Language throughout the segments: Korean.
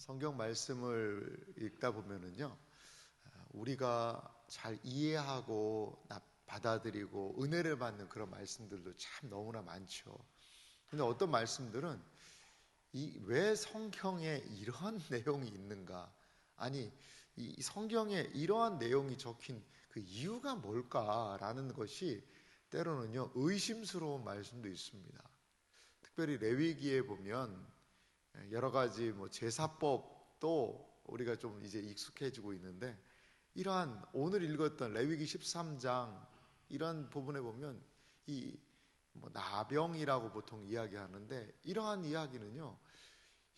성경 말씀을 읽다 보면은요, 우리가 잘 이해하고 받아들이고 은혜를 받는 그런 말씀들도 참 너무나 많죠. 근데 어떤 말씀들은 이 왜 성경에 이러한 내용이 있는가? 아니, 이 성경에 이러한 내용이 적힌 그 이유가 뭘까라는 것이 때로는요, 의심스러운 말씀도 있습니다. 특별히 레위기에 보면 여러 가지 뭐 제사법도 우리가 좀 이제 익숙해지고 있는데 이러한 오늘 읽었던 레위기 13장 이런 부분에 보면 이 뭐 나병이라고 보통 이야기하는데 이러한 이야기는요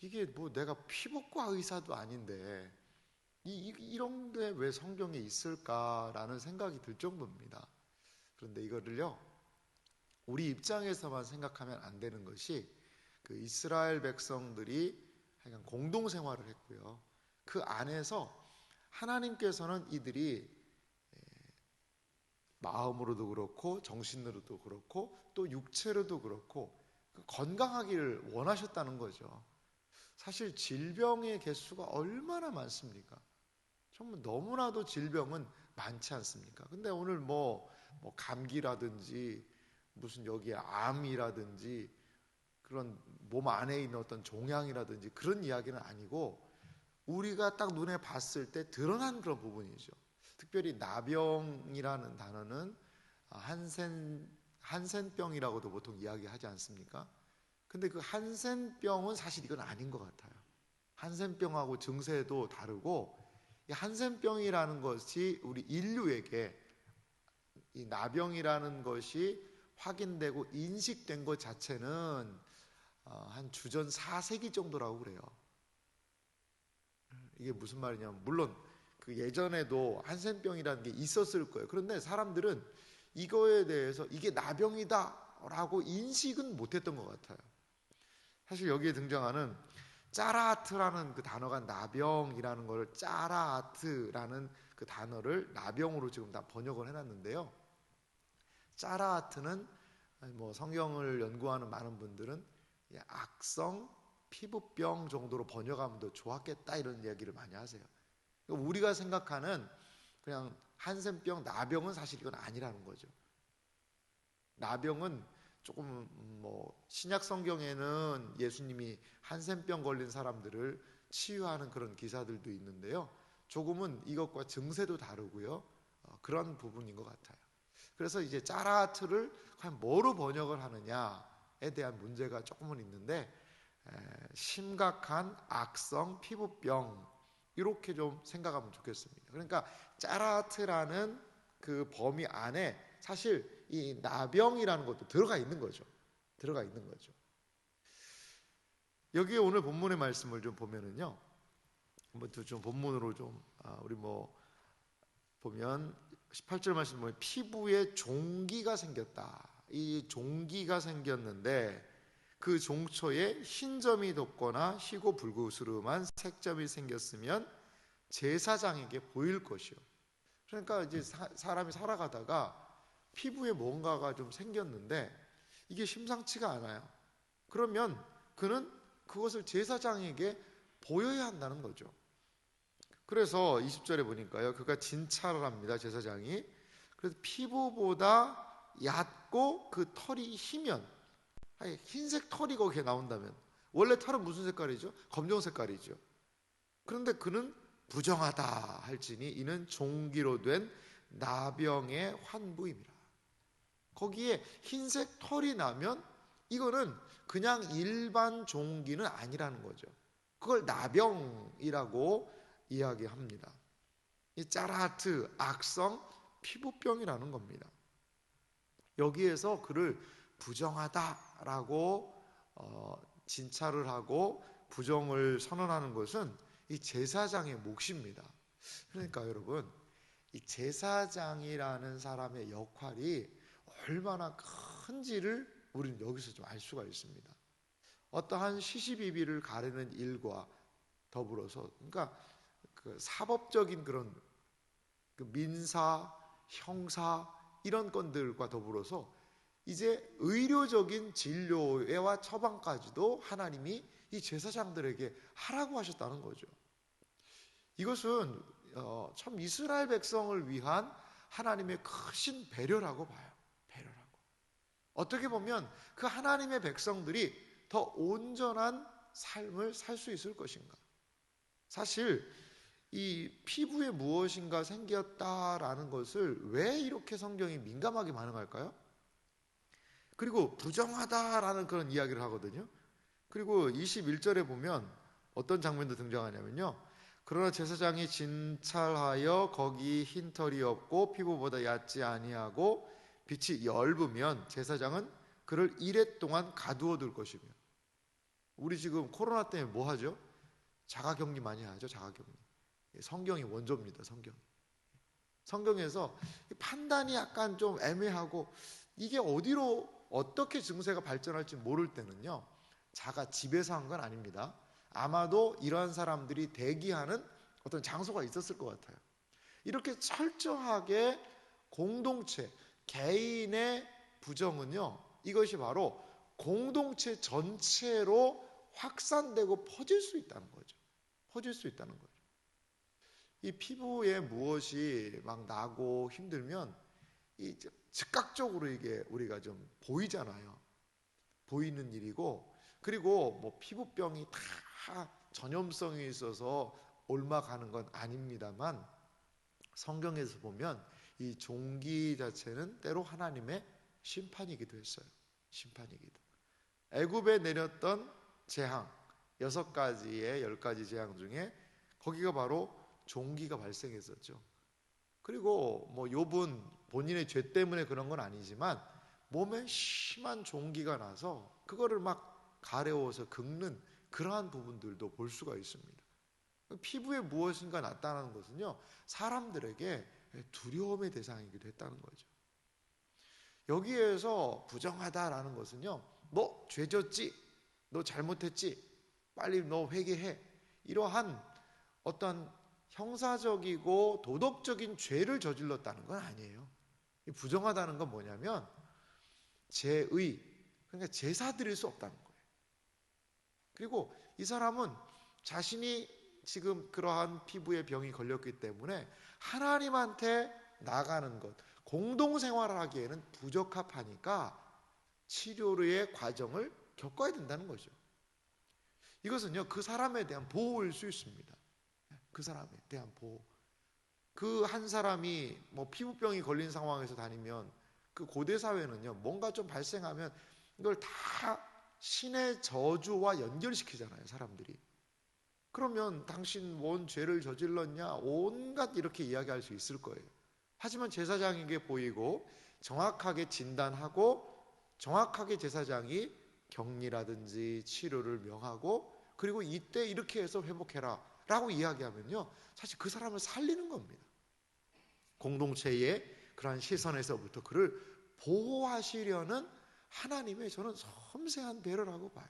이게 뭐 내가 피복과 의사도 아닌데 이, 이런 게 왜 성경에 있을까라는 생각이 들 정도입니다. 그런데 이거를요 우리 입장에서만 생각하면 안 되는 것이 그 이스라엘 백성들이 공동 생활을 했고요. 그 안에서 하나님께서는 이들이 마음으로도 그렇고 정신으로도 그렇고 또 육체로도 그렇고 그 건강하기를 원하셨다는 거죠. 사실 질병의 개수가 얼마나 많습니까? 정말 너무나도 질병은 많지 않습니까? 근데 오늘 뭐, 뭐 감기라든지 무슨 여기에 암이라든지 그런 몸 안에 있는 어떤 종양이라든지 그런 이야기는 아니고 우리가 딱 눈에 봤을 때 드러난 그런 부분이죠. 특별히 나병이라는 단어는 한센 한센병이라고도 보통 이야기하지 않습니까? 근데 그 한센병은 사실 이건 아닌 것 같아요. 한센병하고 증세도 다르고 이 한센병이라는 것이 우리 인류에게 이 나병이라는 것이 확인되고 인식된 것 자체는 어, 한 주전 4세기 정도라고 그래요. 이게 무슨 말이냐면 물론 그 예전에도 한센병이라는 게 있었을 거예요. 그런데 사람들은 이거에 대해서 이게 나병이다라고 인식은 못했던 것 같아요. 사실 여기에 등장하는 짜라아트라는 그 단어가 나병이라는 걸 짜라아트라는 그 단어를 나병으로 지금 다 번역을 해놨는데요. 짜라아트는 뭐 성경을 연구하는 많은 분들은 악성 피부병 정도로 번역하면 더 좋았겠다 이런 이야기를 많이 하세요. 그러니까 우리가 생각하는 그냥 한센병, 나병은 사실 이건 아니라는 거죠. 나병은 조금 뭐 신약 성경에는 예수님이 한센병 걸린 사람들을 치유하는 그런 기사들도 있는데요. 조금은 이것과 증세도 다르고요. 어, 그런 부분인 것 같아요. 그래서 이제 짜라트를 과연 뭐로 번역을 하느냐에 대한 문제가 조금은 있는데 심각한 악성 피부병 이렇게 좀 생각하면 좋겠습니다. 그러니까 짜라트라는 그 범위 안에 사실 이 나병이라는 것도 들어가 있는 거죠. 들어가 있는 거죠. 여기에 오늘 본문의 말씀을 좀 보면은요. 한번 좀 본문으로 좀 아, 우리 뭐 보면 18절 말씀 보면 피부에 종기가 생겼다. 이 종기가 생겼는데 그 종초에 흰 점이 돋거나 희고 불구스름한 색점이 생겼으면 제사장에게 보일 것이요. 그러니까 이제 사, 람이 살아가다가 피부에 뭔가가 좀 생겼는데 이게 심상치가 않아요. 그러면 그는 그것을 제사장에게 보여야 한다는 거죠. 그래서 20절에 보니까요. 그가 진찰을 합니다. 제사장이. 그래서 피부보다 얕고 그 털이 희면 흰색 털이 거기에 나온다면 원래 털은 무슨 색깔이죠? 검정 색깔이죠. 그런데 그는 부정하다 할지니 이는 종기로 된 나병의 환부입니다. 거기에 흰색 털이 나면 이거는 그냥 일반 종기는 아니라는 거죠. 그걸 나병이라고 이야기합니다. 이 짜라트 악성 피부병이라는 겁니다. 여기에서 그를 부정하다라고 어, 진찰을 하고 부정을 선언하는 것은 이 제사장의 몫입니다. 그러니까 여러분, 이 제사장이라는 사람의 역할이 얼마나 큰지를 우리는 여기서 좀 알 수가 있습니다. 어떠한 시시비비를 가르는 일과 더불어서, 그러니까 그 사법적인 그런 그 민사, 형사 이런 건들과 더불어서 이제 의료적인 진료와 처방까지도 하나님이 이 제사장들에게 하라고 하셨다는 거죠. 이것은 어, 참 이스라엘 백성을 위한 하나님의 크신 배려라고 봐요. 배려라고. 어떻게 보면 그 하나님의 백성들이 더 온전한 삶을 살 수 있을 것인가. 사실 이 피부에 무엇인가 생겼다라는 것을 왜 이렇게 성경이 민감하게 반응할까요? 그리고 부정하다라는 그런 이야기를 하거든요. 그리고 21절에 보면 어떤 장면도 등장하냐면요. 그러나 제사장이 진찰하여 거기 흰 털이 없고 피부보다 얕지 아니하고 빛이 엷으면 제사장은 그를 이래 동안 가두어 둘 것이며 우리 지금 코로나 때문에 뭐 하죠? 자가격리 많이 하죠. 자가격리. 성경이 원조입니다. 성경. 성경에서 판단이 약간 좀 애매하고 이게 어디로 어떻게 증세가 발전할지 모를 때는요. 자가 집에서 한 건 아닙니다. 아마도 이러한 사람들이 대기하는 어떤 장소가 있었을 것 같아요. 이렇게 철저하게 공동체, 개인의 부정은요, 이것이 바로 공동체 전체로 확산되고 퍼질 수 있다는 거죠. 퍼질 수 있다는 거죠. 이 피부에 무엇이 막 나고 힘들면 이 즉각적으로 이게 우리가 좀 보이잖아요. 보이는 일이고 그리고 뭐 피부병이 다 전염성이 있어서 옮아가는 건 아닙니다만 성경에서 보면 이 종기 자체는 때로 하나님의 심판이기도 했어요. 심판이기도. 애굽에 내렸던 재앙 여섯 가지의 열 가지 재앙 중에 거기가 바로 종기가 발생했었죠. 그리고 뭐 욥은 본인의 죄 때문에 그런 건 아니지만 몸에 심한 종기가 나서 그거를 막 가려워서 긁는 그러한 부분들도 볼 수가 있습니다. 피부에 무엇인가 나타나는 것은요 사람들에게 두려움의 대상이기도 했다는 거죠. 여기에서 부정하다라는 것은요 너 죄졌지, 너 잘못했지, 빨리 너 회개해 이러한 어떤 형사적이고 도덕적인 죄를 저질렀다는 건 아니에요. 부정하다는 건 뭐냐면 제의 그러니까 제사 드릴 수 없다는 거예요. 그리고 이 사람은 자신이 지금 그러한 피부에 병이 걸렸기 때문에 하나님한테 나가는 것, 공동 생활을 하기에는 부적합하니까 치료의 과정을 겪어야 된다는 거죠. 이것은요, 그 사람에 대한 보호일 수 있습니다. 그 사람에 대한 보호. 그 한 사람이 뭐 피부병이 걸린 상황에서 다니면 그 고대 사회는요, 뭔가 좀 발생하면 이걸 다 신의 저주와 연결시키잖아요, 사람들이. 그러면 당신 뭔 죄를 저질렀냐? 온갖 이렇게 이야기할 수 있을 거예요. 하지만 제사장에게 보이고 정확하게 진단하고 정확하게 제사장이 격리라든지 치료를 명하고 그리고 이때 이렇게 해서 회복해라 라고 이야기하면요. 사실 그 사람을 살리는 겁니다. 공동체의 그러한 시선에서부터 그를 보호하시려는 하나님의 저는 섬세한 배려라고 봐요.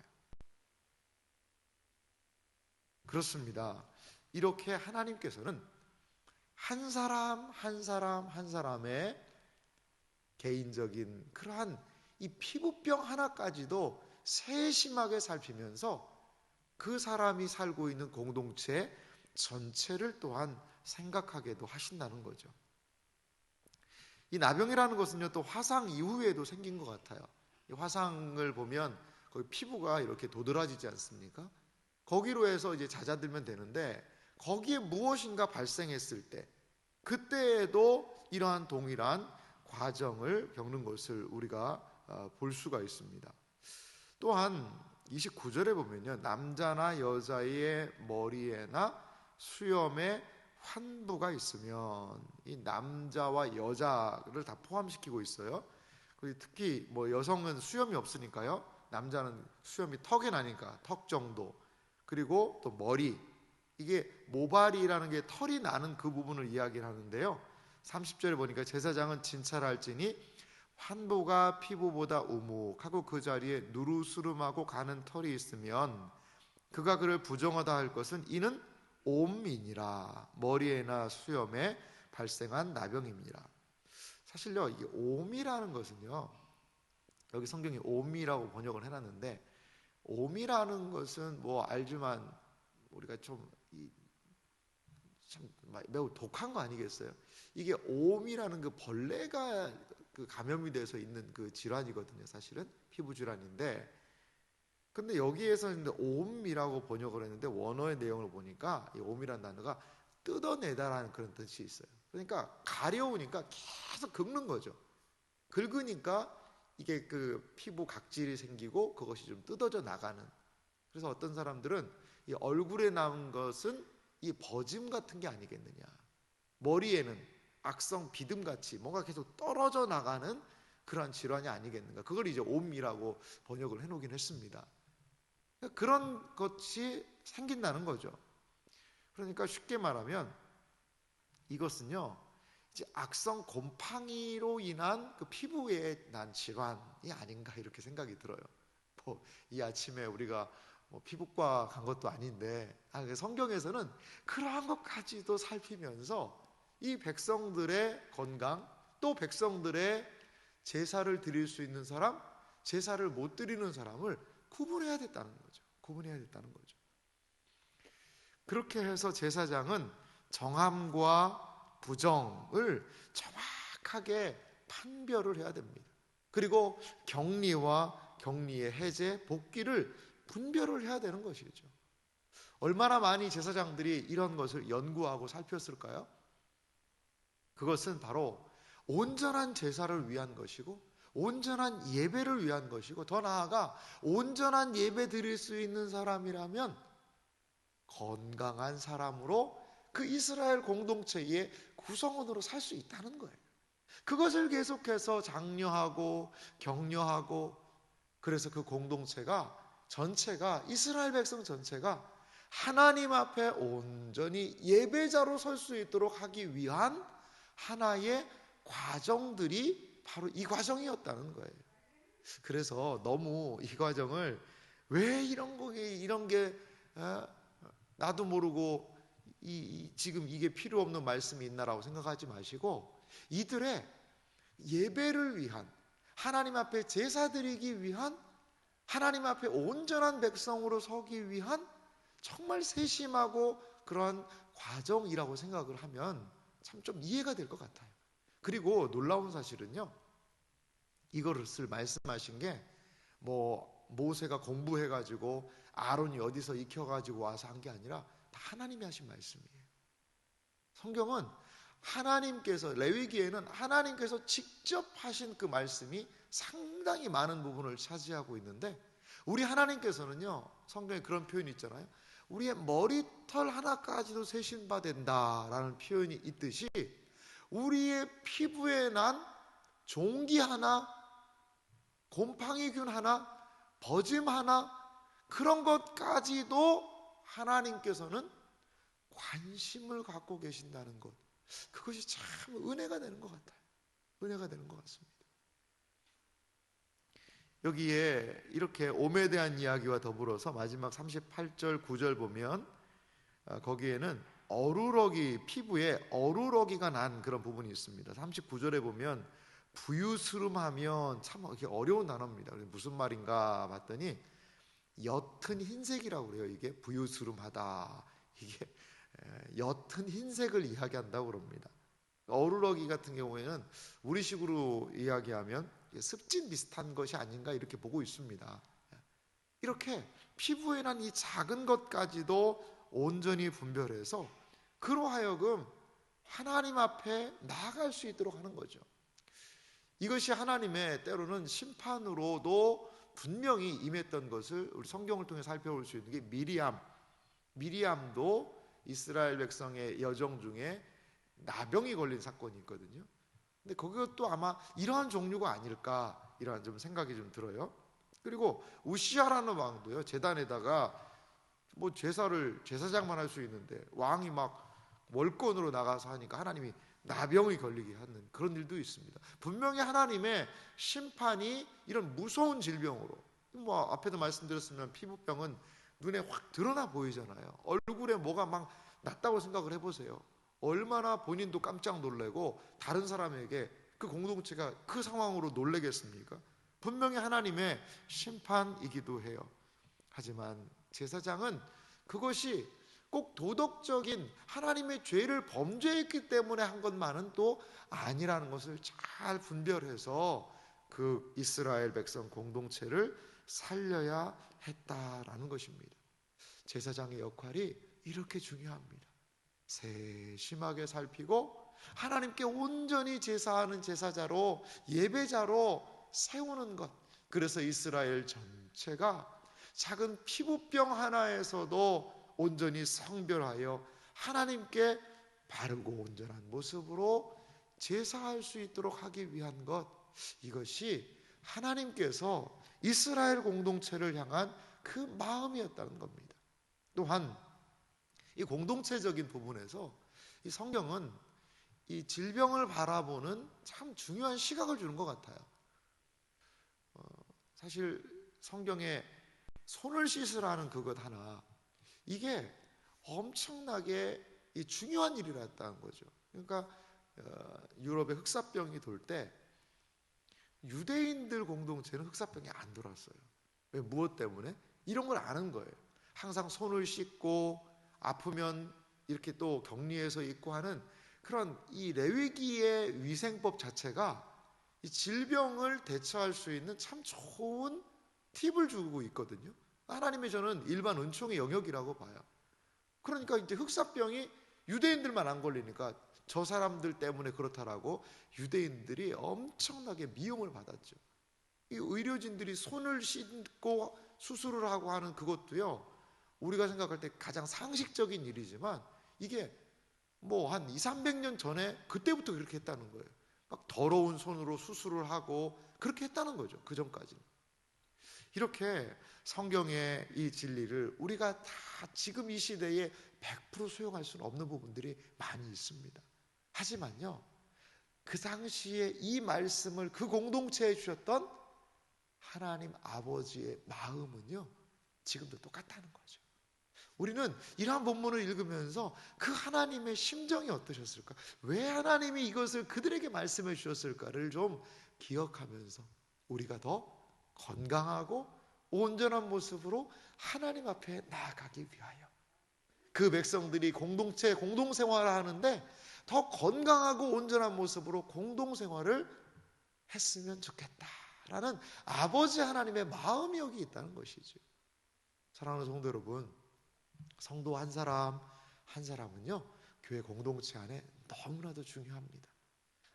그렇습니다. 이렇게 하나님께서는 한 사람 한 사람 한 사람의 개인적인 그러한 이 피부병 하나까지도 세심하게 살피면서 그 사람이 살고 있는 공동체 전체를 또한 생각하게도 하신다는 거죠. 이 나병이라는 것은요, 또 화상 이후에도 생긴 것 같아요. 화상을 보면 거기 피부가 이렇게 도드라지지 않습니까? 거기로 해서 이제 잦아들면 되는데 거기에 무엇인가 발생했을 때 그때에도 이러한 동일한 과정을 겪는 것을 우리가 어, 볼 수가 있습니다. 또한 29절에 보면요. 남자나 여자의 머리에나 수염에 환부가 있으면 이 남자와 여자를 다 포함시키고 있어요. 특히 뭐 여성은 수염이 없으니까요. 남자는 수염이 턱에 나니까 턱 정도. 그리고 또 머리. 이게 모발이라는 게 털이 나는 그 부분을 이야기를 하는데요. 30절에 보니까 제사장은 진찰할지니 환부가 피부보다 우묵하고 그 자리에 누르스름하고 가는 털이 있으면 그가 그를 부정하다 할 것은 이는 옴이니라 머리에나 수염에 발생한 나병입니다. 사실요 이 옴이라는 것은요 여기 성경이 옴이라고 번역을 해놨는데 옴이라는 것은 뭐 알지만 우리가 좀 이, 참 매우 독한 거 아니겠어요? 이게 옴이라는 그 벌레가 그 감염이 돼서 있는 그 질환이거든요. 사실은 피부 질환인데 근데 여기에서 이제 옴이라고 번역을 했는데 원어의 내용을 보니까 이 옴이라는 단어가 뜯어내다라는 그런 뜻이 있어요. 그러니까 가려우니까 계속 긁는 거죠. 긁으니까 이게 그 피부 각질이 생기고 그것이 좀 뜯어져 나가는. 그래서 어떤 사람들은 이 얼굴에 나온 것은 이 버짐 같은 게 아니겠느냐. 머리에는 악성 비듬 같이 뭔가 계속 떨어져 나가는 그러한 질환이 아니겠는가. 그걸 이제 옴이라고 번역을 해놓긴 했습니다. 그런 것이 생긴다는 거죠. 그러니까 쉽게 말하면 이것은요, 이제 악성 곰팡이로 인한 그 피부에 난 질환이 아닌가 이렇게 생각이 들어요. 뭐 이 아침에 우리가 뭐 피부과 간 것도 아닌데 아, 그 성경에서는 그러한 것까지도 살피면서 이 백성들의 건강 또 백성들의 제사를 드릴 수 있는 사람, 제사를 못 드리는 사람을 구분해야 됐다는 거죠. 구분해야 됐다는 거죠. 그렇게 해서 제사장은 정함과 부정을 정확하게 판별을 해야 됩니다. 그리고 격리와 격리의 해제, 복귀를 분별을 해야 되는 것이죠. 얼마나 많이 제사장들이 이런 것을 연구하고 살폈을까요? 그것은 바로 온전한 제사를 위한 것이고 온전한 예배를 위한 것이고 더 나아가 온전한 예배 드릴 수 있는 사람이라면 건강한 사람으로 그 이스라엘 공동체의 구성원으로 살 수 있다는 거예요. 그것을 계속해서 장려하고 격려하고 그래서 그 공동체가 전체가 이스라엘 백성 전체가 하나님 앞에 온전히 예배자로 설 수 있도록 하기 위한 하나의 과정들이 바로 이 과정이었다는 거예요. 그래서 너무 이 과정을 왜 이런 거 이런 게 어, 나도 모르고 이, 이, 지금 이게 필요 없는 말씀이 있나라고 생각하지 마시고 이들의 예배를 위한 하나님 앞에 제사 드리기 위한 하나님 앞에 온전한 백성으로 서기 위한 정말 세심하고 그러한 과정이라고 생각을 하면 참 좀 이해가 될 것 같아요. 그리고 놀라운 사실은요. 이것을 말씀하신 게 뭐 모세가 공부해 가지고 아론이 어디서 익혀 가지고 와서 한 게 아니라 다 하나님이 하신 말씀이에요. 성경은 하나님께서 레위기에는 하나님께서 직접 하신 그 말씀이 상당히 많은 부분을 차지하고 있는데 우리 하나님께서는요 성경에 그런 표현이 있잖아요 우리의 머리털 하나까지도 세신받는다라는 표현이 있듯이 우리의 피부에 난 종기 하나, 곰팡이균 하나, 버짐 하나, 그런 것까지도 하나님께서는 관심을 갖고 계신다는 것. 그것이 참 은혜가 되는 것 같아요. 은혜가 되는 것 같습니다. 여기에 이렇게 오에 대한 이야기와 더불어서 마지막 38절 9절 보면 아, 거기에는 어루러기 피부에 어루러기가 난 그런 부분이 있습니다. 39절에 보면 부유스름하면 참 어려운 단어입니다. 무슨 말인가 봤더니 옅은 흰색이라고 그래요. 이게 부유스름하다. 이게 옅은 흰색을 이야기한다고 그럽니다. 어루러기 같은 경우에는 우리식으로 이야기하면 습진 비슷한 것이 아닌가 이렇게 보고 있습니다. 이렇게 피부에 난 이 작은 것까지도 온전히 분별해서 그로 하여금 하나님 앞에 나아갈 수 있도록 하는 거죠. 이것이 하나님의 때로는 심판으로도 분명히 임했던 것을 우리 성경을 통해 살펴볼 수 있는 게 미리암. 미리암도 이스라엘 백성의 여정 중에 나병이 걸린 사건이 있거든요. 근데 그것도 아마 이러한 종류가 아닐까 이러한 좀 생각이 좀 들어요. 그리고 우시아라는 왕도요 재단에다가 뭐 제사를 제사장만 할 수 있는데 왕이 막 월권으로 나가서 하니까 하나님이 나병이 걸리게 하는 그런 일도 있습니다. 분명히 하나님의 심판이 이런 무서운 질병으로 뭐 앞에도 말씀드렸으면 피부병은 눈에 확 드러나 보이잖아요. 얼굴에 뭐가 막 났다고 생각을 해보세요. 얼마나 본인도 깜짝 놀래고 다른 사람에게 그 공동체가 그 상황으로 놀래겠습니까? 분명히 하나님의 심판이기도 해요. 하지만 제사장은 그것이 꼭 도덕적인 하나님의 죄를 범죄했기 때문에 한 것만은 또 아니라는 것을 잘 분별해서 그 이스라엘 백성 공동체를 살려야 했다라는 것입니다. 제사장의 역할이 이렇게 중요합니다. 세심하게 살피고 하나님께 온전히 제사하는 제사자로 예배자로 세우는 것. 그래서 이스라엘 전체가 작은 피부병 하나에서도 온전히 성별하여 하나님께 바르고 온전한 모습으로 제사할 수 있도록 하기 위한 것. 이것이 하나님께서 이스라엘 공동체를 향한 그 마음이었다는 겁니다. 또한 이 공동체적인 부분에서 이 성경은 이 질병을 바라보는 참 중요한 시각을 주는 것 같아요. 어, 사실 성경에 손을 씻으라는 그것 하나 이게 엄청나게 이 중요한 일이었다는 거죠. 그러니까 어, 유럽의 흑사병이 돌 때 유대인들 공동체는 흑사병이 안 돌았어요. 왜 무엇 때문에? 이런 걸 아는 거예요. 항상 손을 씻고 아프면 이렇게 또 격리해서 있고 하는 그런 이 레위기의 위생법 자체가 이 질병을 대처할 수 있는 참 좋은 팁을 주고 있거든요. 하나님의 저는 일반 은총의 영역이라고 봐요. 그러니까 이제 흑사병이 유대인들만 안 걸리니까 저 사람들 때문에 그렇다라고 유대인들이 엄청나게 미움을 받았죠. 이 의료진들이 손을 씻고 수술을 하고 하는 그것도요. 우리가 생각할 때 가장 상식적인 일이지만 이게 뭐 한 2, 300년 전에 그때부터 그렇게 했다는 거예요. 막 더러운 손으로 수술을 하고 그렇게 했다는 거죠. 그 전까지는. 이렇게 성경의 이 진리를 우리가 다 지금 이 시대에 100% 수용할 수는 없는 부분들이 많이 있습니다. 하지만요, 그 당시에 이 말씀을 그 공동체에 주셨던 하나님 아버지의 마음은요, 지금도 똑같다는 거죠. 우리는 이러한 본문을 읽으면서 그 하나님의 심정이 어떠셨을까? 왜 하나님이 이것을 그들에게 말씀해 주셨을까를 좀 기억하면서 우리가 더 건강하고 온전한 모습으로 하나님 앞에 나아가기 위하여 그 백성들이 공동체 공동 생활을 하는데 더 건강하고 온전한 모습으로 공동 생활을 했으면 좋겠다라는 아버지 하나님의 마음이 여기 있다는 것이죠. 사랑하는 성도 여러분, 성도 한 사람 한 사람은요 교회 공동체 안에 너무나도 중요합니다.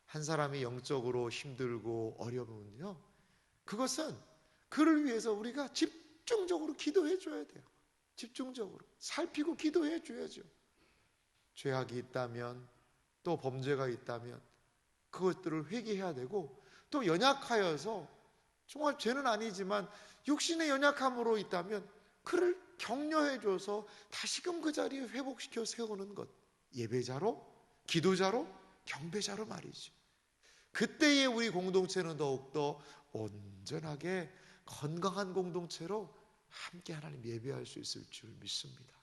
한 사람이 영적으로 힘들고 어려우면요 그것은 그를 위해서 우리가 집중적으로 기도해 줘야 돼요. 집중적으로 살피고 기도해 줘야죠. 죄악이 있다면 또 범죄가 있다면 그것들을 회개해야 되고 또 연약하여서 정말 죄는 아니지만 육신의 연약함으로 있다면 그를 격려해 줘서 다시금 그 자리에 회복시켜 세우는 것. 예배자로, 기도자로, 경배자로 말이죠. 그때의 우리 공동체는 더욱더 온전하게 건강한 공동체로 함께 하나님 예배할 수 있을 줄 믿습니다.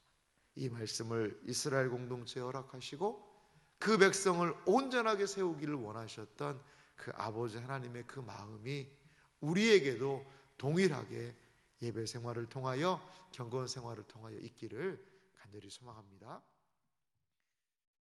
이 말씀을 이스라엘 공동체에 허락하시고 그 백성을 온전하게 세우기를 원하셨던 그 아버지 하나님의 그 마음이 우리에게도 동일하게 예배 생활을 통하여 경건 생활을 통하여 있기를 간절히 소망합니다.